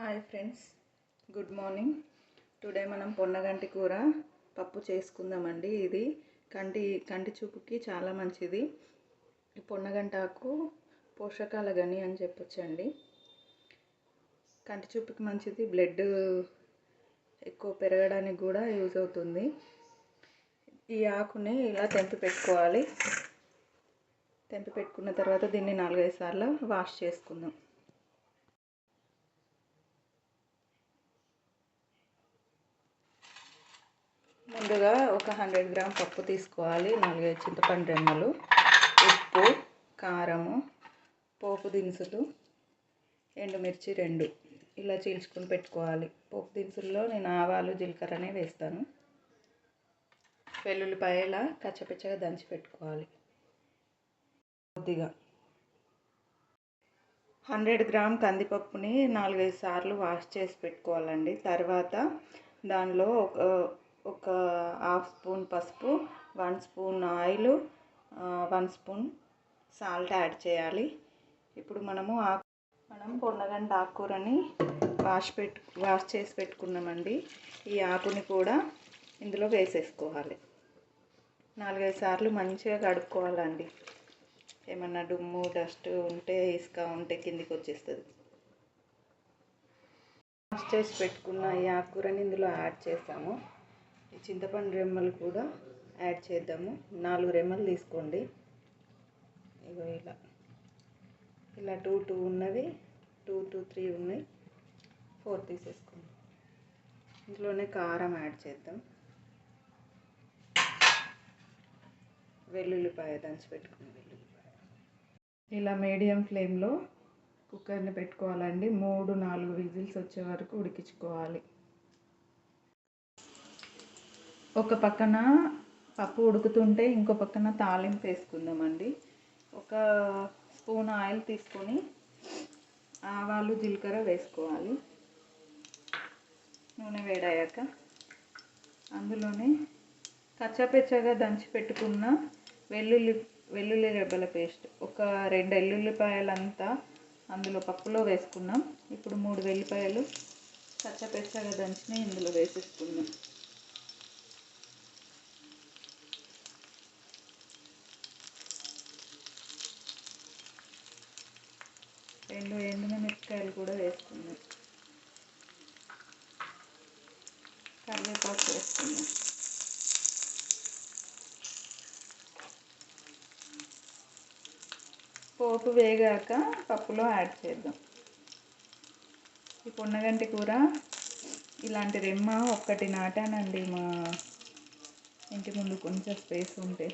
Hi friends. Good morning. Today మనం పొన్నగంటి కూర పప్పు చేసుకుందామండి ఇది. కంటి కంటి చూపుకి చాలా మంచిది. ఈ పొన్నగంటాకు పోషకాల గని అని చెప్పొచ్చండి. కంటి చూపుకి మంచిది బ్లడ్ ఎక్కువ పెరగడానికి కూడా యూజ్ అవుతుంది. ఈ ఆకుని ఇలా తెంపి పెట్టుకోవాలి. తెంపి పెట్టుకున్న తర్వాత దీన్ని నాలుగైదు సార్లు వాష్ చేసుకుందాం. ముందుగా ఒక హండ్రెడ్ గ్రామ్ పప్పు తీసుకోవాలి నాలుగైదు చింతపండు రెమ్మలు ఉప్పు కారము పోపు దినుసులు ఎండుమిర్చి రెండు. ఇలా చీల్చుకుని పెట్టుకోవాలి. పోపు దినుసుల్లో నేను ఆవాలు జీలకర్రనే వేస్తాను. వెల్లుల్లిపాయల కచ్చపిచ్చగా దంచి పెట్టుకోవాలి. కొద్దిగా. హండ్రెడ్ గ్రామ్ కందిపప్పుని నాలుగైదు సార్లు వాష్ చేసి పెట్టుకోవాలండి. తర్వాత దానిలో ఒక ఒక హాఫ్ స్పూన్ పసుపు one spoon oil one spoon salt add చేయాలి. ఇప్పుడు మనము ఆకు మనం పొన్నగంట ఆకుకూరని వాష్ పెట్టు వాష్ చేసి పెట్టుకున్నామండి. ఈ ఆకుని కూడా ఇందులో వేసేసుకోవాలి. నాలుగైదు సార్లు మంచిగా కడుక్కోవాలండి. ఏమన్నా దుమ్ము డస్ట్ ఉంటే ఇసుక ఉంటే కిందికి వచ్చేస్తుంది. వాష్ చేసి పెట్టుకున్న ఈ ఆకుకూరని ఇందులో యాడ్ చేస్తాము చింతపండు రెమ్మలు కూడా యాడ్ చేద్దాము. నాలుగు రెమ్మలు తీసుకోండి. ఇగో ఇలా. ఇలా టూ టూ ఉన్నవి టూ టూ త్రీ ఉన్నాయి. ఫోర్ తీసేసుకోండి. ఇందులోనే కారం యాడ్ చేద్దాం. వెల్లుల్లిపాయ దంచి పెట్టుకున్న వెల్లుల్లిపాయ. ఇలా మీడియం ఫ్లేమ్లో కుక్కర్ని పెట్టుకోవాలండి. మూడు నాలుగు విజిల్స్ వచ్చే వరకు ఉడికించుకోవాలి. ఒక పక్కన పప్పు ఉడుకుతుంటే ఇంకో పక్కన తాలింపు వేసుకుందామండి. ఒక స్పూన్ ఆయిల్ తీసుకొని ఆవాలు జీలకర్ర వేసుకోవాలి. నూనె వేడయ్యాక అందులోనే కచ్చాపెచ్చగా దంచి పెట్టుకున్న వెల్లుల్లి వెల్లుల్లి రెబ్బల పేస్ట్. ఒక రెండు ఎల్లుల్లిపాయలంతా అందులో పప్పులో వేసుకున్నాం. ఇప్పుడు మూడు వెల్లిపాయలు కచ్చపెచ్చగా దంచిన ఇందులో వేసేసుకుందాం. రెండు ఎండుమిరపకాయలు కూడా వేసుకుందాం కరివేపాకు వేసుకుందాం పోపు వేగాక పప్పులో యాడ్ చేద్దాం. ఈ పొన్నగంటి కూర ఇలాంటి రెమ్మ ఒక్కటి నాటానండి మా ఇంటి ముందు కొంచెం స్పేస్ ఉంటే.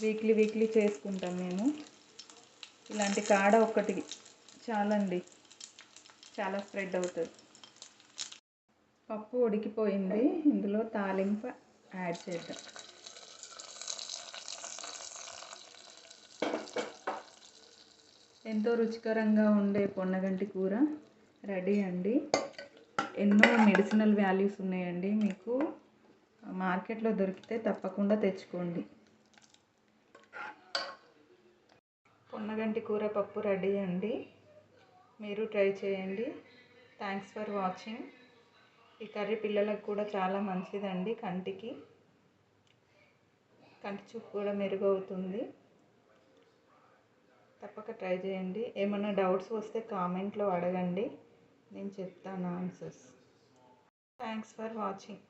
వీక్లీ వీక్లీ చేసుకుంటాం మేము. ఇలాంటి కాడ ఒక్కటి చాలండి. చాలా స్ప్రెడ్ అవుతుంది. పప్పు ఉడికిపోయింది. ఇందులో తాలింపు యాడ్ చేద్దాం. ఎంతో రుచికరంగా ఉండే పొన్నగంటి కూర రెడీ అండి. ఎన్నో మెడిసినల్ వాల్యూస్ ఉన్నాయండి. మీకు మార్కెట్లో దొరికితే తప్పకుండా తెచ్చుకోండి. పొన్నగంటి కూర పప్పు రెడీ అండి. మీరు ట్రై చేయండి. థ్యాంక్స్ ఫర్ వాచింగ్ ఈ కర్రీ పిల్లలకు కూడా చాలా మంచిదండి కంటికి. కంటి చూపు కూడా మెరుగవుతుంది. తప్పక ట్రై చేయండి. ఏమైనా డౌట్స్ వస్తే కామెంట్లో అడగండి. నేను చెప్తాను ఆన్సర్స్. Thanks for watching